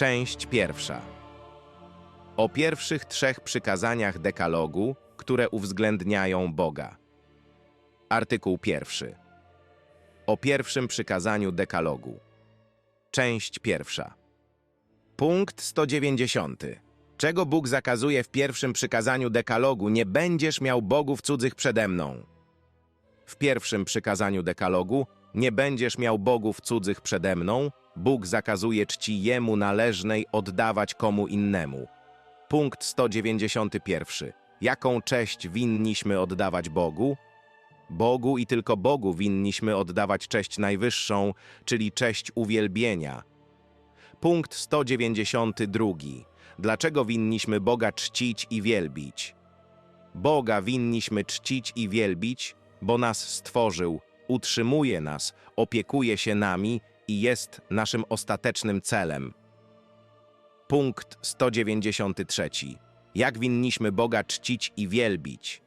Część pierwsza. O pierwszych trzech przykazaniach dekalogu, które uwzględniają Boga. Artykuł pierwszy. O pierwszym przykazaniu dekalogu. Część pierwsza. Punkt 190. Czego Bóg zakazuje w pierwszym przykazaniu dekalogu? Nie będziesz miał bogów cudzych przede mną. W pierwszym przykazaniu dekalogu nie będziesz miał bogów cudzych przede mną. Bóg zakazuje czci jemu należnej oddawać komu innemu. Punkt 191. Jaką cześć winniśmy oddawać Bogu? Bogu i tylko Bogu winniśmy oddawać cześć najwyższą, czyli cześć uwielbienia. Punkt 192. Dlaczego winniśmy Boga czcić i wielbić? Boga winniśmy czcić i wielbić, bo nas stworzył, utrzymuje nas, opiekuje się nami i jest naszym ostatecznym celem. Punkt 193. Jak winniśmy Boga czcić i wielbić?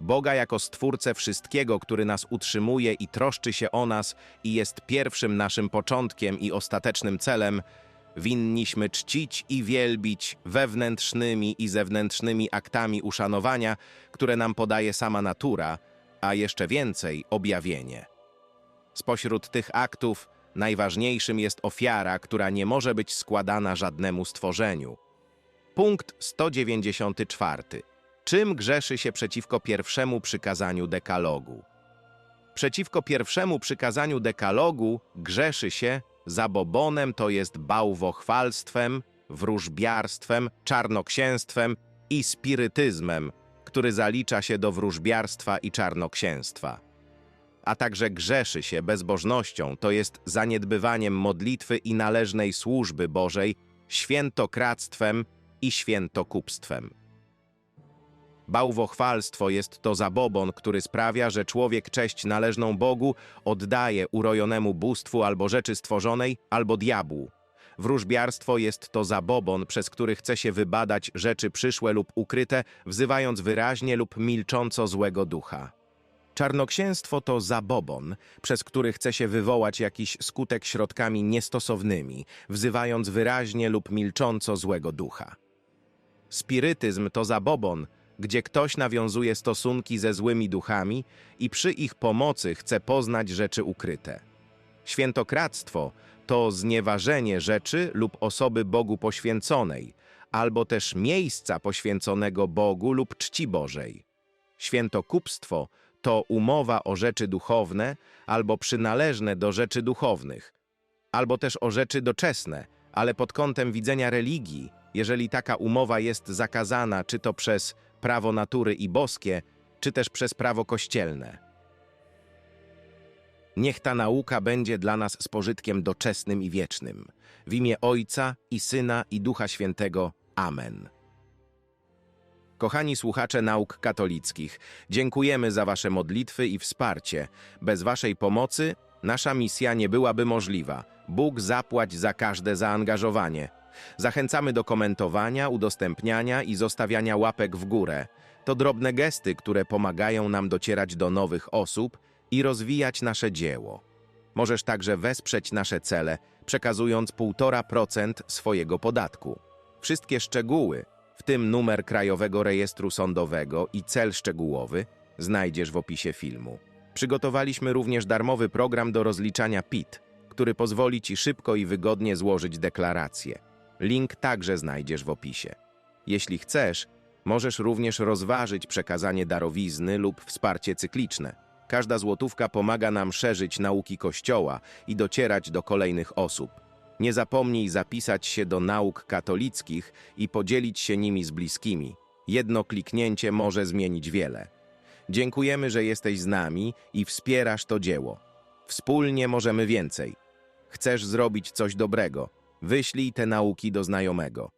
Boga jako Stwórcę wszystkiego, który nas utrzymuje i troszczy się o nas i jest pierwszym naszym początkiem i ostatecznym celem, winniśmy czcić i wielbić wewnętrznymi i zewnętrznymi aktami uszanowania, które nam podaje sama natura, a jeszcze więcej objawienie. Spośród tych aktów najważniejszym jest ofiara, która nie może być składana żadnemu stworzeniu. Punkt 194. Czym grzeszy się przeciwko pierwszemu przykazaniu dekalogu? Przeciwko pierwszemu przykazaniu dekalogu grzeszy się zabobonem, to jest bałwochwalstwem, wróżbiarstwem, czarnoksięstwem i spirytyzmem, który zalicza się do wróżbiarstwa i czarnoksięstwa. A także grzeszy się bezbożnością, to jest zaniedbywaniem modlitwy i należnej służby Bożej, świętokradztwem i świętokupstwem. Bałwochwalstwo jest to zabobon, który sprawia, że człowiek cześć należną Bogu oddaje urojonemu bóstwu albo rzeczy stworzonej, albo diabłu. Wróżbiarstwo jest to zabobon, przez który chce się wybadać rzeczy przyszłe lub ukryte, wzywając wyraźnie lub milcząco złego ducha. Czarnoksięstwo to zabobon, przez który chce się wywołać jakiś skutek środkami niestosownymi, wzywając wyraźnie lub milcząco złego ducha. Spirytyzm to zabobon, gdzie ktoś nawiązuje stosunki ze złymi duchami i przy ich pomocy chce poznać rzeczy ukryte. Świętokradztwo to znieważenie rzeczy lub osoby Bogu poświęconej, albo też miejsca poświęconego Bogu lub czci Bożej. Świętokupstwo to umowa o rzeczy duchowne albo przynależne do rzeczy duchownych, albo też o rzeczy doczesne, ale pod kątem widzenia religii, jeżeli taka umowa jest zakazana czy to przez prawo natury i boskie, czy też przez prawo kościelne. Niech ta nauka będzie dla nas spożytkiem doczesnym i wiecznym. W imię Ojca i Syna i Ducha Świętego. Amen. Kochani słuchacze nauk katolickich, dziękujemy za Wasze modlitwy i wsparcie. Bez Waszej pomocy nasza misja nie byłaby możliwa. Bóg zapłać za każde zaangażowanie. Zachęcamy do komentowania, udostępniania i zostawiania łapek w górę. To drobne gesty, które pomagają nam docierać do nowych osób i rozwijać nasze dzieło. Możesz także wesprzeć nasze cele, przekazując 1,5% swojego podatku. Wszystkie szczegóły, w tym numer Krajowego Rejestru Sądowego i cel szczegółowy, znajdziesz w opisie filmu. Przygotowaliśmy również darmowy program do rozliczania PIT, który pozwoli Ci szybko i wygodnie złożyć deklarację. Link także znajdziesz w opisie. Jeśli chcesz, możesz również rozważyć przekazanie darowizny lub wsparcie cykliczne. Każda złotówka pomaga nam szerzyć nauki Kościoła i docierać do kolejnych osób. Nie zapomnij zapisać się do nauk katolickich i podzielić się nimi z bliskimi. Jedno kliknięcie może zmienić wiele. Dziękujemy, że jesteś z nami i wspierasz to dzieło. Wspólnie możemy więcej. Chcesz zrobić coś dobrego – Wyślij te nauki do znajomego.